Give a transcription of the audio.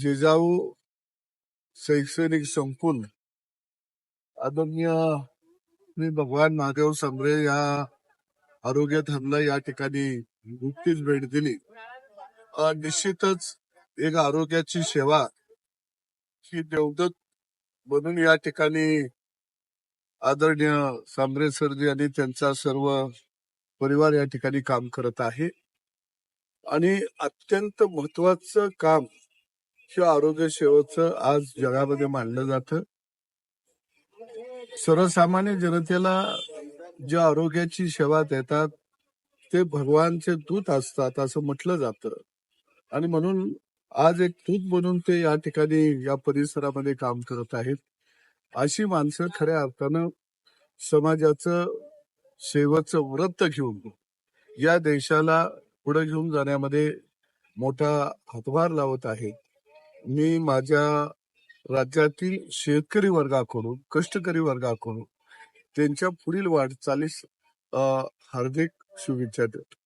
जिजाऊ शैक्षणिक संकुल. आदरणीय मी भगवान महादेव सांबरे या आरोग्य धामला या ठिकाणी नुकतीच भेट दिली. निश्चितच एक आरोग्याची सेवा ही देवदत्त म्हणून या ठिकाणी आदरणीय सांबरे सरजी आणि त्यांचा सर्व परिवार या ठिकाणी काम करत आहे. आणि अत्यंत महत्वाचं काम हे आरोग्य सेवेचं आज जगामध्ये मानलं जातं. सर्वसामान्य जनतेला जे आरोग्याची सेवा देतात ते भगवानचे दूत असतात असं म्हटलं जातं. आणि म्हणून आज एक दूत म्हणून ते या ठिकाणी या परिसरामध्ये काम करत आहेत. अशी माणसं खऱ्या अर्थानं समाजाचं सेवेचं व्रत घेऊन या देशाला पुढे घेऊन जाण्यामध्ये मोठा हातभार लावत आहेत. मी माझ्या राज्यातील शेतकरी वर्गाकडून कष्टकरी वर्गाकडून त्यांच्या पुढील वाटचालीस अ, हार्दिक शुभेच्छा देतो.